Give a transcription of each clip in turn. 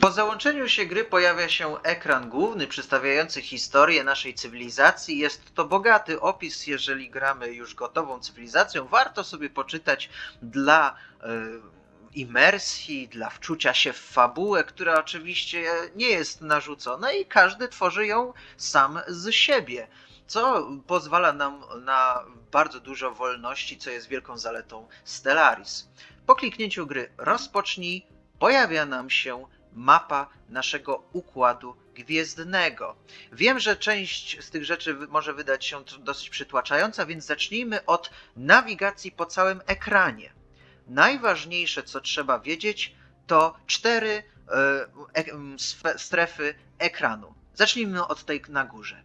Po załączeniu się gry pojawia się ekran główny przedstawiający historię naszej cywilizacji. Jest to bogaty opis, jeżeli gramy już gotową cywilizacją. Warto sobie poczytać dla e, imersji, dla wczucia się w fabułę, która oczywiście nie jest narzucona i każdy tworzy ją sam z siebie. Co pozwala nam na bardzo dużo wolności, co jest wielką zaletą Stellaris. Po kliknięciu gry rozpocznij, pojawia nam się mapa naszego układu gwiezdnego. Wiem, że część z tych rzeczy może wydać się dosyć przytłaczająca, więc zacznijmy od nawigacji po całym ekranie. Najważniejsze, co trzeba wiedzieć, to cztery e, strefy ekranu. Zacznijmy od tej na górze.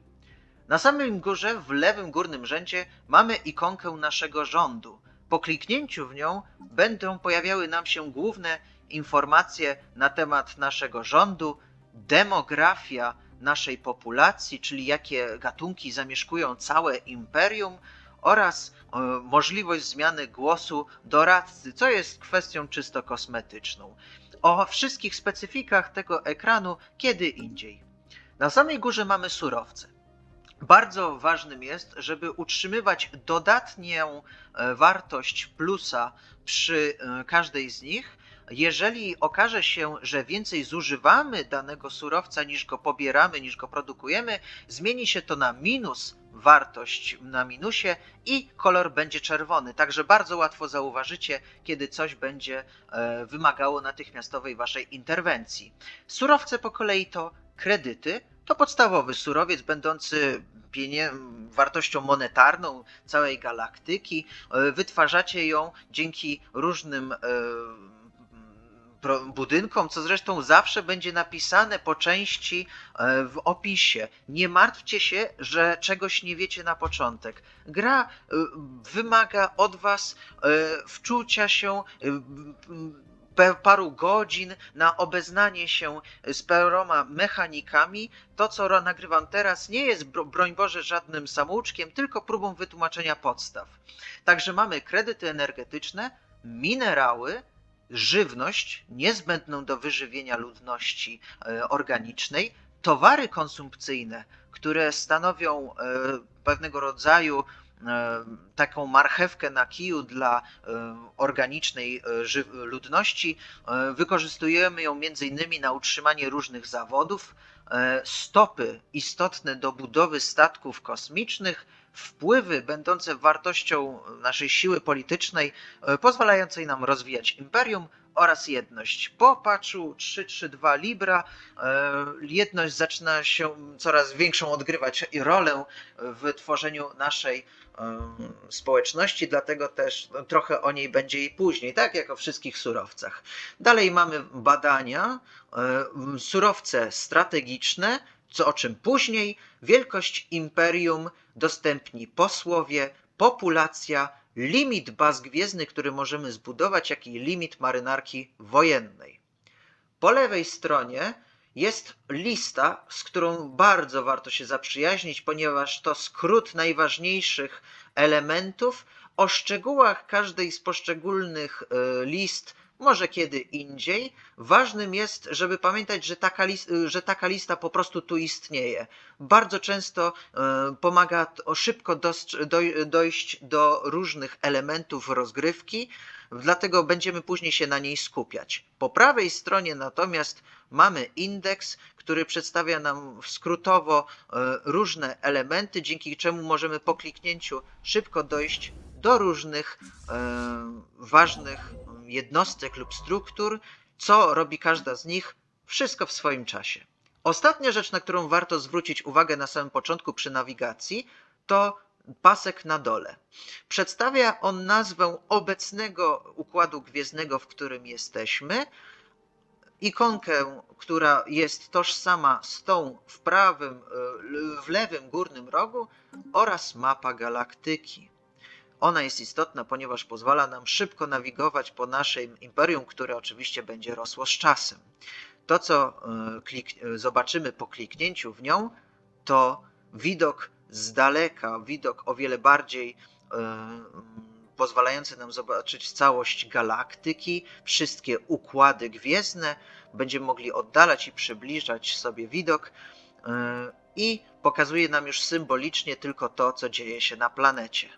Na samym górze, w lewym górnym rzędzie, mamy ikonkę naszego rządu. Po kliknięciu w nią będą pojawiały nam się główne informacje na temat naszego rządu, demografia naszej populacji, czyli jakie gatunki zamieszkują całe imperium oraz e, możliwość zmiany głosu doradcy, co jest kwestią czysto kosmetyczną. O wszystkich specyfikach tego ekranu kiedy indziej. Na samej górze mamy surowce. Bardzo ważnym jest, żeby utrzymywać dodatnią e, wartość plusa przy e, każdej z nich. Jeżeli okaże się, że więcej zużywamy danego surowca niż go pobieramy, niż go produkujemy, zmieni się to na minus wartość na minusie i kolor będzie czerwony. Także bardzo łatwo zauważycie, kiedy coś będzie e, wymagało natychmiastowej waszej interwencji. Surowce po kolei to kredyty, to podstawowy surowiec będący wartością monetarną całej galaktyki. E, Wytwarzacie ją dzięki różnym e, budynkom, co zresztą zawsze będzie napisane po części e, w opisie. Nie martwcie się, że czegoś nie wiecie na początek. Gra wymaga od was wczucia się paru godzin na obeznanie się z paroma mechanikami. To, co nagrywam teraz, nie jest, bro- broń Boże, żadnym samouczkiem, tylko próbą wytłumaczenia podstaw. Także mamy kredyty energetyczne, minerały, żywność niezbędną do wyżywienia ludności e, organicznej, towary konsumpcyjne, które stanowią e, pewnego rodzaju taką marchewkę na kiju dla e, organicznej e, ludności. E, Wykorzystujemy ją między innymi na utrzymanie różnych zawodów, e, stopy istotne do budowy statków kosmicznych, wpływy będące wartością naszej siły politycznej, e, pozwalającej nam rozwijać imperium oraz jedność. Po patchu 332 Libra e, jedność zaczyna się coraz większą odgrywać rolę w tworzeniu naszej społeczności, dlatego też no, trochę o niej będzie i później, tak jak o wszystkich surowcach. Dalej mamy badania, surowce strategiczne, co o czym później, wielkość imperium, dostępni posłowie, populacja, limit baz gwiezdnych, który możemy zbudować, jak i limit marynarki wojennej. Po lewej stronie jest lista, z którą bardzo warto się zaprzyjaźnić, ponieważ to skrót najważniejszych elementów. O szczegółach każdej z poszczególnych e, list może kiedy indziej. Ważnym jest, żeby pamiętać, że taka, lis- że taka lista po prostu tu istnieje. Bardzo często e, pomaga szybko dojść do różnych elementów rozgrywki, dlatego będziemy później się na niej skupiać. Po prawej stronie natomiast mamy indeks, który przedstawia nam skrótowo e, różne elementy, dzięki czemu możemy po kliknięciu szybko dojść do różnych e, ważnych jednostek lub struktur, co robi każda z nich, wszystko w swoim czasie. Ostatnia rzecz, na którą warto zwrócić uwagę na samym początku przy nawigacji, to pasek na dole. Przedstawia on nazwę obecnego układu gwiezdnego, w którym jesteśmy, ikonkę, która jest tożsama z tą w prawym, e, w lewym górnym rogu oraz mapa galaktyki. Ona jest istotna, ponieważ pozwala nam szybko nawigować po naszym imperium, które oczywiście będzie rosło z czasem. To, co klik, e, zobaczymy po kliknięciu w nią, to widok z daleka, widok o wiele bardziej e, pozwalający nam zobaczyć całość galaktyki, wszystkie układy gwiezdne. Będziemy mogli oddalać i przybliżać sobie widok yy, i pokazuje nam już symbolicznie tylko to, co dzieje się na planecie.